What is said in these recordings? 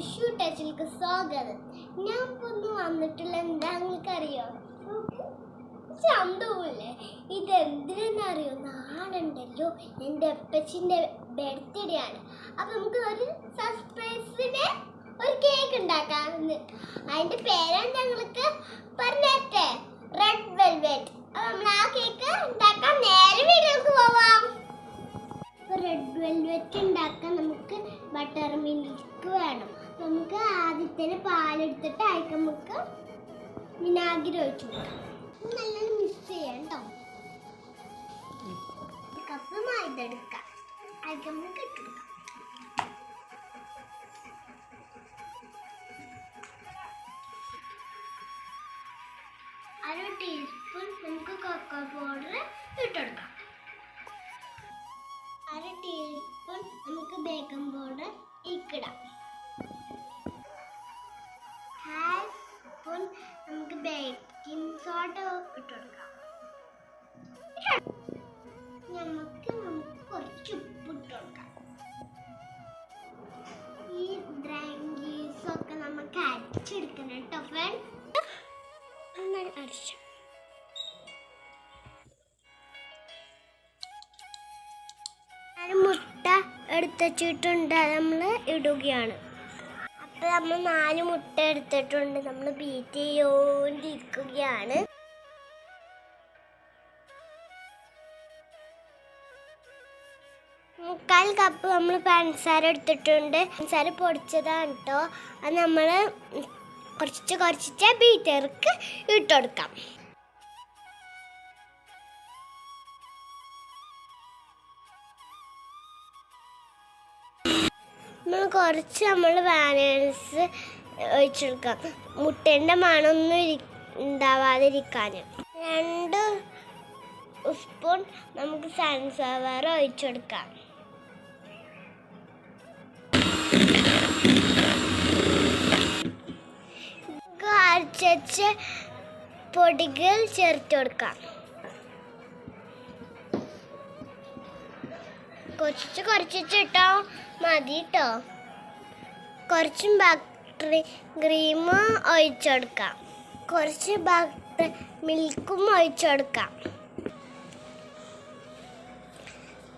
ഋഷു ടച്ചിലേക്ക് സ്വാഗതം. ഞാൻ ഇപ്പൊ ഒന്ന് വന്നിട്ടുള്ള എന്താ നിങ്ങൾക്ക് അറിയോ ചന്തവുമില്ലേ ഇത് എന്തിനെന്നറിയോ നാളുണ്ടല്ലോ. എന്റെ അപ്പച്ചിന്റെ ബർത്ത്ഡേ ആണ്. അപ്പം നമുക്ക് ഒരു സർപ്രൈസിന് ഒരു കേക്ക് ഉണ്ടാക്കാമെന്ന് അതിന്റെ പേരാണ് ഞങ്ങൾക്ക് പറഞ്ഞേ പാലെടുത്തിട്ട് അതിക്ക് നമുക്ക്. വിനാഗിരി ഒഴിച്ചു കൊടുക്കാം. നല്ലോണം മിക്സ് ചെയ്യാം കേട്ടോ കപ്പ് മൈദ എടുക്കാം അതിക്ക് നമുക്ക് ഇട്ടെടുക്കാം അര ടീസ്പൂൺ നമുക്ക് കൊക്കോ പൗഡർ ഇട്ടെടുക്കാം അര ടീസ്പൂൺ നമുക്ക് ബേക്കിംഗ് പൗഡർ ഇക്കിടാം. നമുക്ക് അരച്ചെടുക്കണം കേട്ടോ ഫ്രണ്ട് നന്നായി അരച്ചു മുട്ട എടുത്തിട്ടുണ്ട് നമ്മൾ ഇടുകയാണ്. അപ്പോൾ നമ്മൾ നാല് മുട്ട എടുത്തിട്ടുണ്ട് നമ്മൾ ബീറ്റ് ചെയ്തുകൊണ്ടിരിക്കുകയാണ് മുക്കാൽ കപ്പ് നമ്മൾ പഞ്ചസാര എടുത്തിട്ടുണ്ട്. പഞ്ചസാര പൊടിച്ചതാണ് കേട്ടോ അത് നമ്മൾ കുറച്ച് കുറച്ചിട്ട് ബീറ്റർക്ക് ഇട്ട് കൊടുക്കാം. നമ്മൾ കുറച്ച് നമ്മൾ വാനൽസ് ഒഴിച്ചെടുക്കാം മുട്ടേന്റെ മണമൊന്നും ഉണ്ടാവാതിരിക്കാൻ രണ്ട് സ്പൂൺ നമുക്ക് സൺഫ്ലവർ ഒഴിച്ചെടുക്കാം അരച്ച പൊടികൾ ചേർത്ത് കൊടുക്കാം. കുറച്ച് കുറച്ചിട്ട് കുറച്ചിട്ടോ മതി കേട്ടോ കുറച്ചും ബട്ടർ ക്രീമും ഒഴിച്ചെടുക്കാം കുറച്ച് ബട്ടർ മിൽക്കും ഒഴിച്ചെടുക്കാം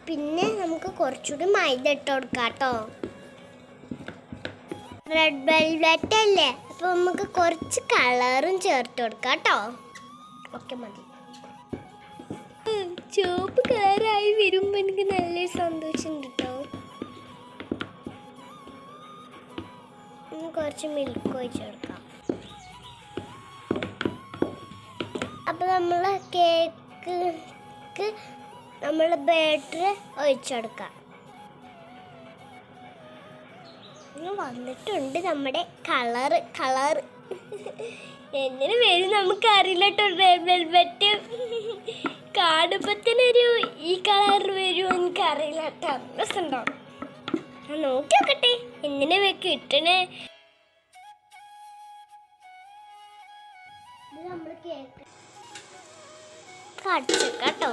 പിന്നെ നമുക്ക് കുറച്ചുകൂടി മൈദ ഇട്ട് കൊടുക്കാം കേട്ടോ റെഡ് വെൽവെറ്റ് അല്ലേ? അപ്പോൾ നമുക്ക് കുറച്ച് കളറും ചേർത്ത് കൊടുക്കാം കേട്ടോ. ഓക്കെ മതി. ചുവപ്പ് കളറായി വരുമ്പോൾ എനിക്ക് നല്ല സന്തോഷമുണ്ട് കേട്ടോ. കുറച്ച് മിൽക്ക് ഒഴിച്ച് കൊടുക്കാം അപ്പോൾ നമ്മൾ കേക്ക് നമ്മൾ ബാറ്ററി ഒഴിച്ചെടുക്കാം. ഇന്ന് വന്നിട്ടുണ്ട് നമ്മുടെ കളറ് കളറ്. എങ്ങനെ വരും നമുക്കറിയില്ലട്ടോ വെൽവെറ്റ് ഒരു ഈ കളർ വരുമോ കേട്ടോ. രസമുണ്ടോ? ഞാൻ നോക്കി നോക്കട്ടെ. എങ്ങനെ കിട്ടണേ? നമ്മൾ കടിച്ചേക്കാട്ടോ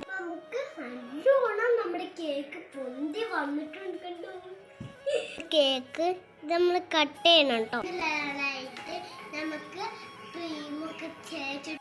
നമുക്ക് നല്ലോണം നമ്മുടെ കേക്ക് പൊന്തി വന്നിട്ടുണ്ട് കണ്ടോ? കേക്ക് നമ്മൾ കട്ട് ചെയ്യണം കേട്ടോ. നമുക്ക് ക്രീമൊക്കെ ചേച്ച്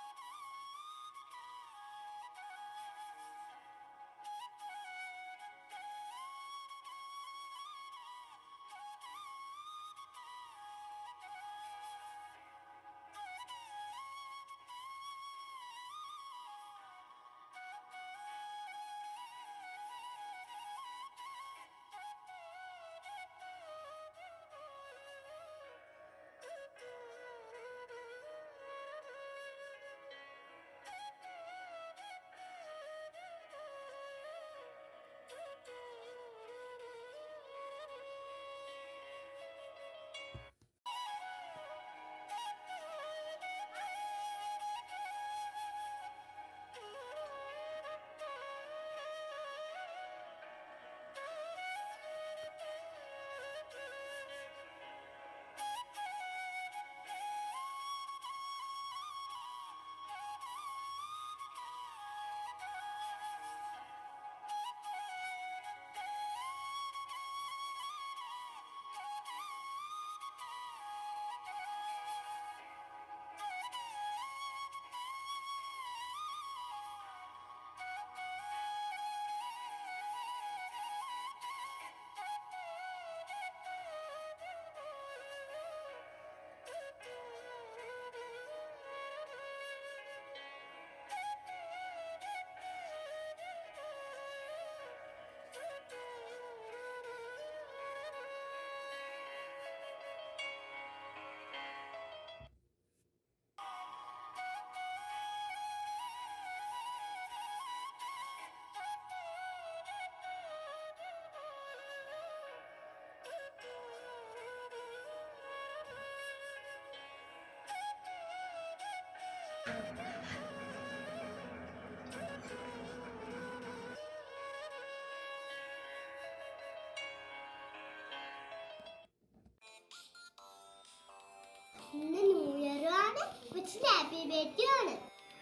ഇന്ന് ന്യൂ ഇയർ ആണ് കൊച്ചിന് ഹാപ്പി ബർത്ത്ഡേ ആണ്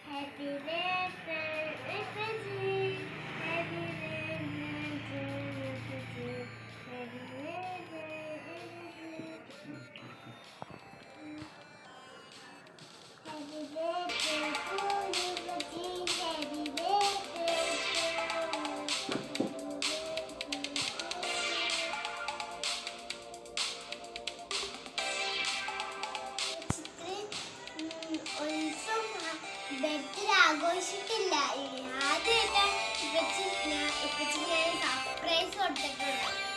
ഹാപ്പി ബർത്ത്ഡേ ആദ്യമൊക്കെ ഇപ്പച്ചി ഞാൻ ഇപ്പച്ചി ഞാൻ സർപ്രൈസ് കൊടുത്തിട്ടുണ്ട്.